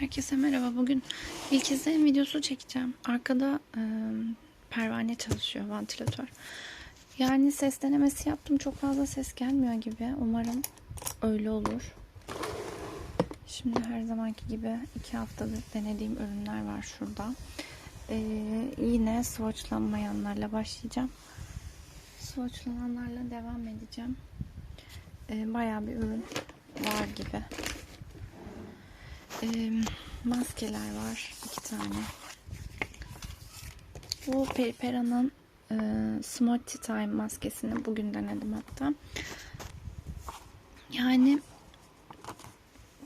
Herkese merhaba. Bugün ilk izlenim videosu çekeceğim. Arkada e, pervane çalışıyor, vantilatör. Yani ses denemesi yaptım. Çok fazla ses gelmiyor gibi. Umarım öyle olur. Şimdi her zamanki gibi iki haftadır denediğim ürünler var şurada. E, yine swatchlanmayanlarla başlayacağım. Swatchlananlarla devam edeceğim. E, bayağı bir ürün var gibi. Ee, maskeler var. iki tane. Bu Peripera'nın e, Smoothie Time maskesini bugün denedim hatta. Yani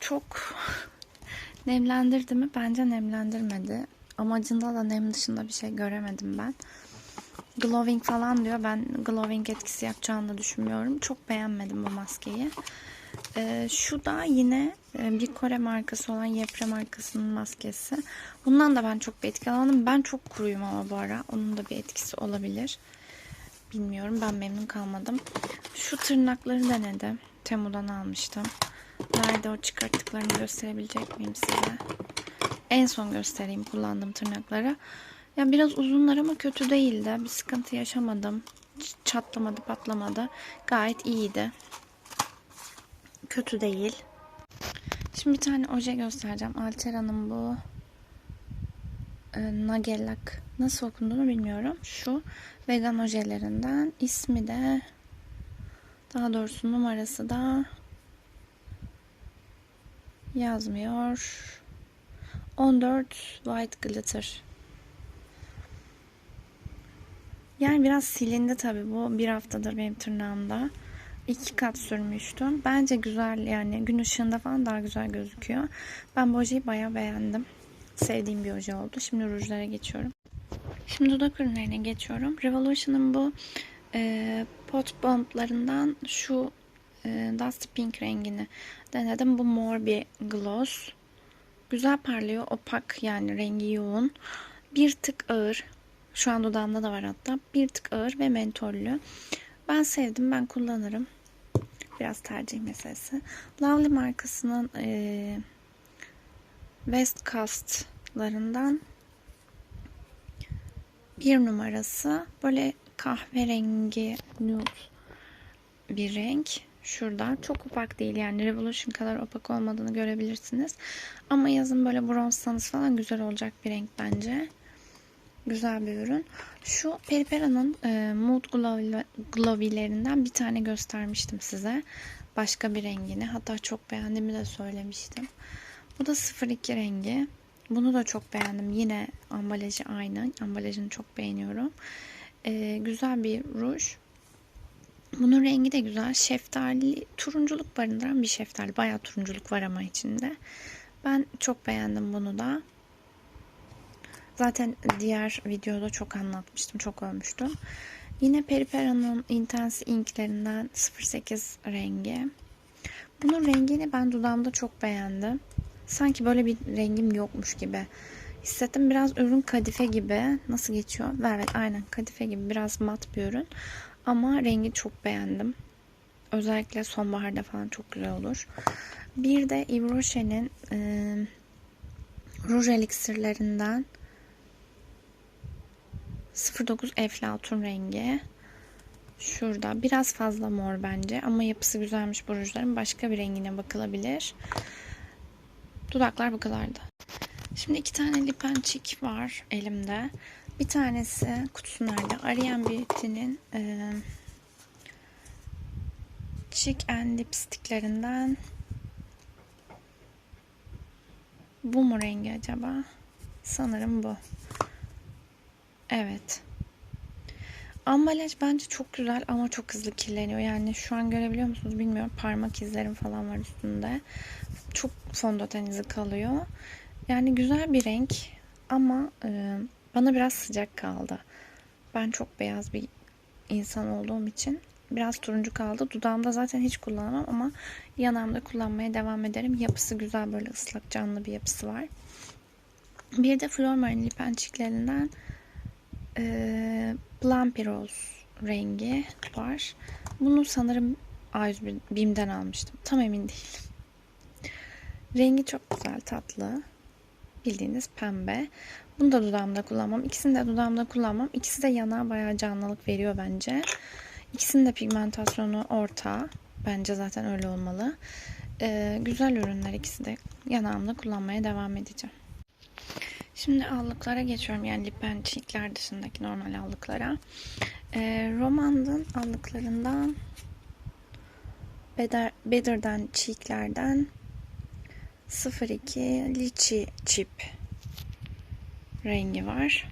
çok nemlendirdi mi? Bence nemlendirmedi. Amacında da nem dışında bir şey göremedim ben. Glowing falan diyor. Ben glowing etkisi yapacağını düşünmüyorum. Çok beğenmedim bu maskeyi. Ee, şu da yine e, bir Kore markası olan Yepre markasının maskesi. Bundan da ben çok bir etki alamadım. Ben çok kuruyum ama bu ara. Onun da bir etkisi olabilir. Bilmiyorum. Ben memnun kalmadım. Şu tırnakları denedim. Temu'dan almıştım. Nerede o çıkarttıklarını gösterebilecek miyim size? En son göstereyim kullandığım tırnakları. Ya biraz uzunlar ama kötü değildi. Bir sıkıntı yaşamadım. Çatlamadı, patlamadı. Gayet iyiydi kötü değil. Şimdi bir tane oje göstereceğim. Altera'nın bu e, Nagellak nasıl okunduğunu bilmiyorum. Şu vegan ojelerinden ismi de daha doğrusu numarası da yazmıyor. 14 White Glitter. Yani biraz silindi tabi bu. Bir haftadır benim tırnağımda iki kat sürmüştüm. Bence güzel yani gün ışığında falan daha güzel gözüküyor. Ben bu ojeyi bayağı beğendim. Sevdiğim bir oje oldu. Şimdi rujlara geçiyorum. Şimdi dudak ürünlerine geçiyorum. Revolution'ın bu e, pot bomblarından şu e, Dusty Pink rengini denedim. Bu mor bir gloss. Güzel parlıyor. Opak yani rengi yoğun. Bir tık ağır. Şu an dudağımda da var hatta. Bir tık ağır ve mentollü. Ben sevdim. Ben kullanırım. Biraz tercih meselesi. Lovely markasının e, West Coast'larından bir numarası. Böyle kahverengi nude bir renk. Şurada. Çok opak değil yani Revolution kadar opak olmadığını görebilirsiniz. Ama yazın böyle bronzsanız falan güzel olacak bir renk bence. Güzel bir ürün. Şu Peripera'nın e, Mood Glowy'lerinden bir tane göstermiştim size. Başka bir rengini. Hatta çok beğendiğimi de söylemiştim. Bu da 02 rengi. Bunu da çok beğendim. Yine ambalajı aynı. Ambalajını çok beğeniyorum. E, güzel bir ruj. Bunun rengi de güzel. Şeftali, turunculuk barındıran bir şeftali. Bayağı turunculuk var ama içinde. Ben çok beğendim bunu da. Zaten diğer videoda çok anlatmıştım. Çok övmüştüm. Yine Peripera'nın Intense Ink'lerinden 08 rengi. Bunun rengini ben dudağımda çok beğendim. Sanki böyle bir rengim yokmuş gibi. Hissettim biraz ürün kadife gibi. Nasıl geçiyor? Evet aynen kadife gibi biraz mat bir ürün. Ama rengi çok beğendim. Özellikle sonbaharda falan çok güzel olur. Bir de Yves Rocher'in e, ruj eliksirlerinden 09 Eflatun rengi. Şurada. Biraz fazla mor bence. Ama yapısı güzelmiş bu rujların. Başka bir rengine bakılabilir. Dudaklar bu kadardı. Şimdi iki tane lip and cheek var elimde. Bir tanesi kutusu nerede? Ariane Beauty'nin e, cheek and lipsticklerinden bu mu rengi acaba? Sanırım bu. Evet. Ambalaj bence çok güzel ama çok hızlı kirleniyor. Yani şu an görebiliyor musunuz bilmiyorum. Parmak izlerim falan var üstünde. Çok fondöten izi kalıyor. Yani güzel bir renk ama e, bana biraz sıcak kaldı. Ben çok beyaz bir insan olduğum için biraz turuncu kaldı. Dudağımda zaten hiç kullanamam ama yanağımda kullanmaya devam ederim. Yapısı güzel böyle ıslak canlı bir yapısı var. Bir de Flormar'ın lipençiklerinden e, Plumpy Rose rengi var. Bunu sanırım A101 BİM'den almıştım. Tam emin değilim. Rengi çok güzel, tatlı. bildiğiniz pembe. Bunu da dudağımda kullanmam. İkisini de dudağımda kullanmam. İkisi de yanağa bayağı canlılık veriyor bence. İkisinin de pigmentasyonu orta. Bence zaten öyle olmalı. Ee, güzel ürünler ikisi de. Yanağımda kullanmaya devam edeceğim. Şimdi allıklara geçiyorum. Yani lip and cheekler dışındaki normal allıklara. Ee, Romand'ın allıklarından Better, Better'dan cheeklerden 02 Litchi Chip rengi var.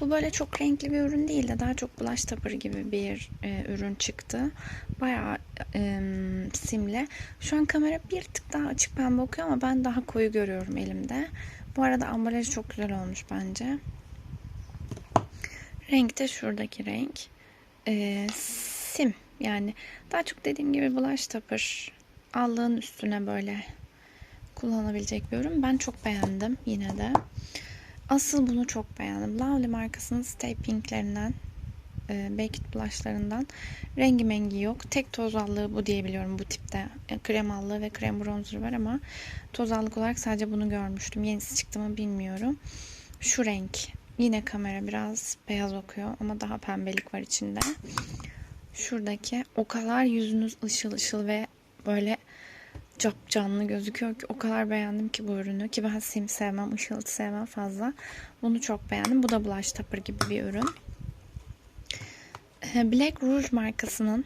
Bu böyle çok renkli bir ürün değil de daha çok blush topper gibi bir e, ürün çıktı. Bayağı e, simli. Şu an kamera bir tık daha açık pembe okuyor ama ben daha koyu görüyorum elimde. Bu arada ambalajı çok güzel olmuş bence. Renk de şuradaki renk. E, sim yani daha çok dediğim gibi blush topper allığın üstüne böyle kullanabilecek bir ürün. Ben çok beğendim yine de. Asıl bunu çok beğendim. Lovely markasının Stay Pink'lerinden e, Baked Blush'larından rengi mengi yok. Tek toz allığı bu diyebiliyorum bu tipte. E, krem allığı ve krem bronzer var ama toz allık olarak sadece bunu görmüştüm. Yenisi çıktı mı bilmiyorum. Şu renk. Yine kamera biraz beyaz okuyor ama daha pembelik var içinde. Şuradaki o kadar yüzünüz ışıl ışıl ve böyle çok canlı gözüküyor ki o kadar beğendim ki bu ürünü ki ben sim sevmem, ışıltı sevmem fazla. Bunu çok beğendim. Bu da blush topper gibi bir ürün. Ee, Black Rouge markasının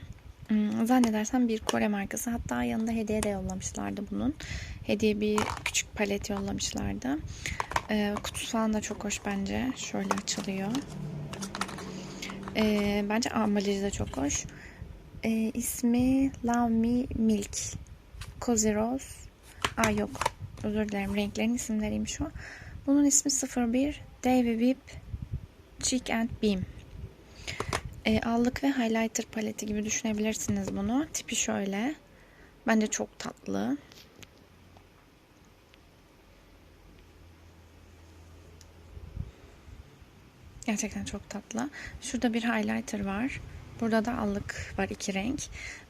hmm, zannedersem bir Kore markası. Hatta yanında hediye de yollamışlardı bunun. Hediye bir küçük palet yollamışlardı. Ee, kutusu falan da çok hoş bence. Şöyle açılıyor. Ee, bence ambalajı da çok hoş. İsmi Love Me Milk. Cozy Rose. Aa yok. Özür dilerim. Renklerin isimleriyim şu. Bunun ismi 01 Davy Whip Cheek and Beam. E, allık ve highlighter paleti gibi düşünebilirsiniz bunu. Tipi şöyle. Bence çok tatlı. Gerçekten çok tatlı. Şurada bir highlighter var. Burada da allık var iki renk.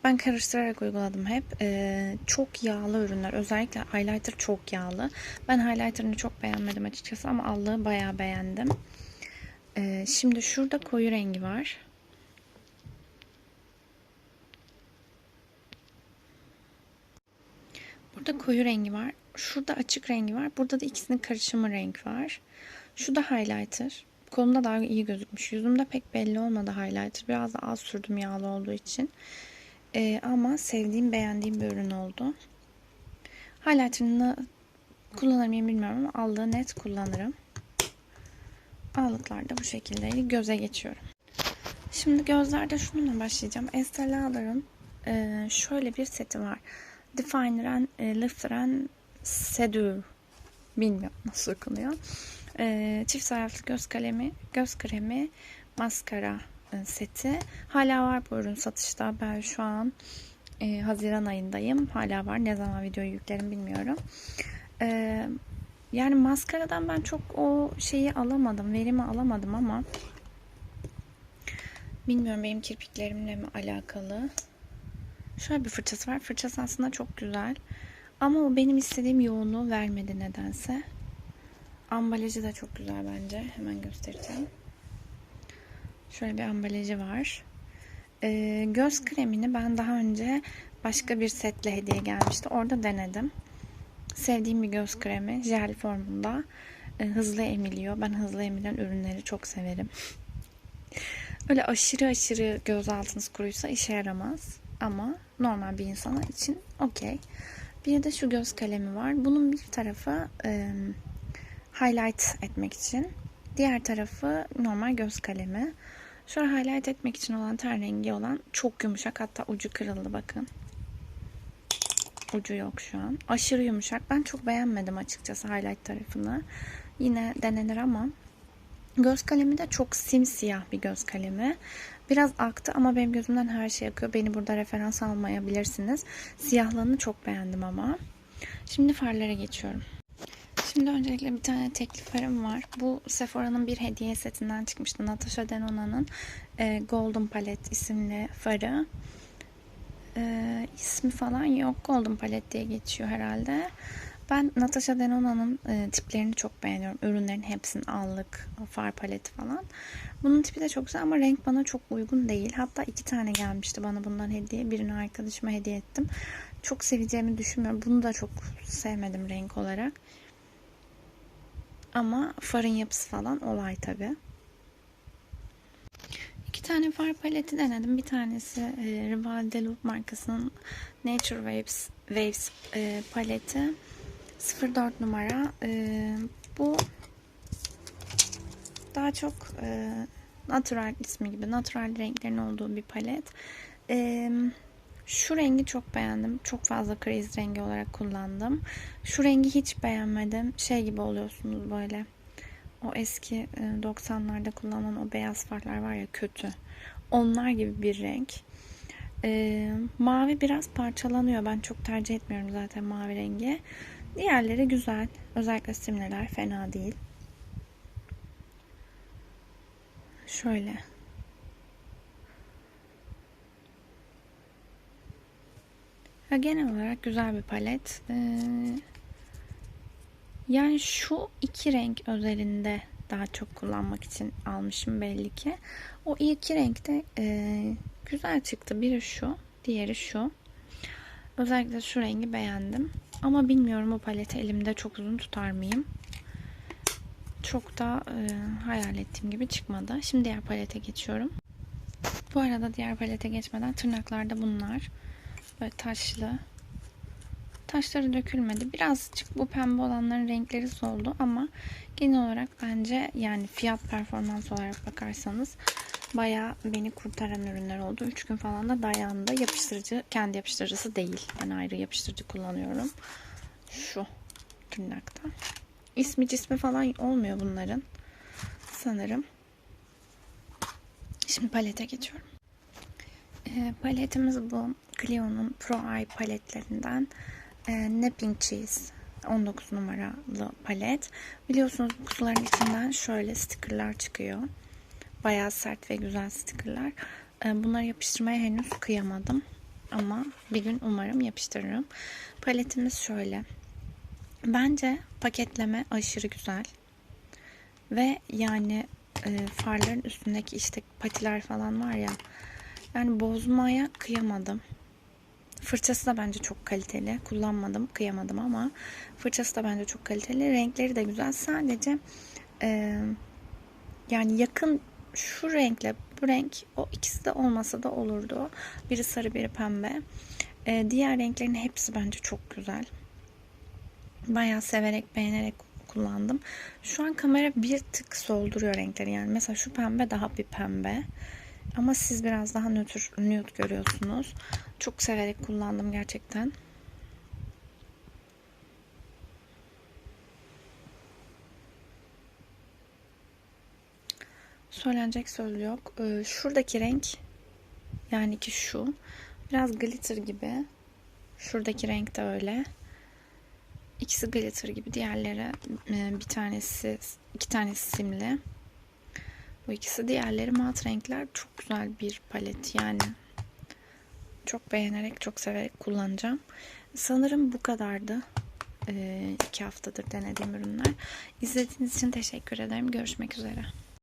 Ben karıştırarak uyguladım hep. Ee, çok yağlı ürünler. Özellikle highlighter çok yağlı. Ben highlighter'ını çok beğenmedim açıkçası ama allığı bayağı beğendim. Ee, şimdi şurada koyu rengi var. Burada koyu rengi var. Şurada açık rengi var. Burada da ikisinin karışımı renk var. Şu da highlighter. Kolumda daha iyi gözükmüş. Yüzümde pek belli olmadı highlighter. Biraz da az sürdüm yağlı olduğu için. Ee, ama sevdiğim, beğendiğim bir ürün oldu. Highlighter'ını kullanır mıyım bilmiyorum ama aldığı net kullanırım. Allıklar da bu şekilde. Göze geçiyorum. Şimdi gözlerde şununla başlayacağım. Estee Lauder'ın e, şöyle bir seti var. Definer and e, Lifter and Seduce. Bilmiyorum nasıl okunuyor. E, çift taraflı göz kalemi, göz kremi, maskara e, seti. Hala var bu ürün satışta. Ben şu an e, Haziran ayındayım. Hala var. Ne zaman videoyu yüklerim bilmiyorum. E, yani maskaradan ben çok o şeyi alamadım. Verimi alamadım ama bilmiyorum benim kirpiklerimle mi alakalı. Şöyle bir fırçası var. Fırçası aslında çok güzel. Ama o benim istediğim yoğunluğu vermedi nedense. Ambalajı da çok güzel bence. Hemen göstereceğim. Şöyle bir ambalajı var. Ee, göz kremini ben daha önce başka bir setle hediye gelmişti. Orada denedim. Sevdiğim bir göz kremi. Jel formunda. Ee, hızlı emiliyor. Ben hızlı emilen ürünleri çok severim. Öyle aşırı aşırı göz altınız kuruysa işe yaramaz. Ama normal bir insana için okey. Bir de şu göz kalemi var. Bunun bir tarafı e, highlight etmek için. Diğer tarafı normal göz kalemi. Şöyle highlight etmek için olan ten rengi olan çok yumuşak. Hatta ucu kırıldı bakın. Ucu yok şu an. Aşırı yumuşak. Ben çok beğenmedim açıkçası highlight tarafını. Yine denenir ama göz kalemi de çok simsiyah bir göz kalemi. Biraz aktı ama benim gözümden her şey akıyor. Beni burada referans almayabilirsiniz. Siyahlığını çok beğendim ama. Şimdi farlara geçiyorum. Şimdi öncelikle bir tane tekli farım var. Bu Sephora'nın bir hediye setinden çıkmıştı. Natasha Denona'nın e, Golden Palette isimli farı. E, ismi falan yok. Golden Palette diye geçiyor herhalde. Ben Natasha Denona'nın e, tiplerini çok beğeniyorum. Ürünlerin hepsinin allık, far paleti falan. Bunun tipi de çok güzel ama renk bana çok uygun değil. Hatta iki tane gelmişti bana bundan hediye. Birini arkadaşıma hediye ettim. Çok seveceğimi düşünmüyorum. Bunu da çok sevmedim renk olarak. Ama farın yapısı falan olay tabi. İki tane far paleti denedim. Bir tanesi e, Rival de Loop markasının Nature Waves, Waves e, paleti. 04 numara. E, bu daha çok e, natural ismi gibi natural renklerin olduğu bir palet. E, şu rengi çok beğendim. Çok fazla kriz rengi olarak kullandım. Şu rengi hiç beğenmedim. Şey gibi oluyorsunuz böyle. O eski e, 90'larda kullanılan o beyaz farlar var ya kötü. Onlar gibi bir renk. E, mavi biraz parçalanıyor. Ben çok tercih etmiyorum zaten mavi rengi. Diğerleri güzel. Özellikle simliler fena değil. Şöyle. Ya genel olarak güzel bir palet. Ee, yani şu iki renk özelinde daha çok kullanmak için almışım belli ki. O iki renk de e, güzel çıktı. Biri şu, diğeri şu. Özellikle şu rengi beğendim. Ama bilmiyorum bu paleti elimde çok uzun tutar mıyım? Çok da e, hayal ettiğim gibi çıkmadı. Şimdi diğer palete geçiyorum. Bu arada diğer palete geçmeden tırnaklarda bunlar. Böyle taşlı. Taşları dökülmedi. Birazcık bu pembe olanların renkleri soldu ama genel olarak bence yani fiyat performans olarak bakarsanız baya beni kurtaran ürünler oldu. 3 gün falan da dayandı. Yapıştırıcı kendi yapıştırıcısı değil. Ben ayrı yapıştırıcı kullanıyorum. Şu tırnakta. İsmi cismi falan olmuyor bunların. Sanırım. Şimdi palete geçiyorum. E, paletimiz bu. Clio'nun Pro Eye paletlerinden e, Napping Cheese 19 numaralı palet. Biliyorsunuz bu kutuların içinden şöyle stickerlar çıkıyor. Bayağı sert ve güzel stickerlar. E, bunları yapıştırmaya henüz kıyamadım. Ama bir gün umarım yapıştırırım. Paletimiz şöyle. Bence paketleme aşırı güzel. Ve yani e, farların üstündeki işte patiler falan var ya. Yani bozmaya kıyamadım. Fırçası da bence çok kaliteli. Kullanmadım, kıyamadım ama fırçası da bence çok kaliteli. Renkleri de güzel. Sadece e, yani yakın şu renkle bu renk o ikisi de olmasa da olurdu. Biri sarı, biri pembe. E, diğer renklerin hepsi bence çok güzel. Bayağı severek, beğenerek kullandım. Şu an kamera bir tık solduruyor renkleri. Yani mesela şu pembe daha bir pembe. Ama siz biraz daha nötr, nude görüyorsunuz. Çok severek kullandım gerçekten. Söylenecek söz yok. Ee, şuradaki renk yani ki şu biraz glitter gibi. Şuradaki renk de öyle. İkisi glitter gibi. Diğerleri e, bir tanesi iki tanesi simli. Bu ikisi diğerleri mat renkler. Çok güzel bir palet yani. Çok beğenerek, çok severek kullanacağım. Sanırım bu kadardı. Ee, iki haftadır denediğim ürünler. İzlediğiniz için teşekkür ederim. Görüşmek üzere.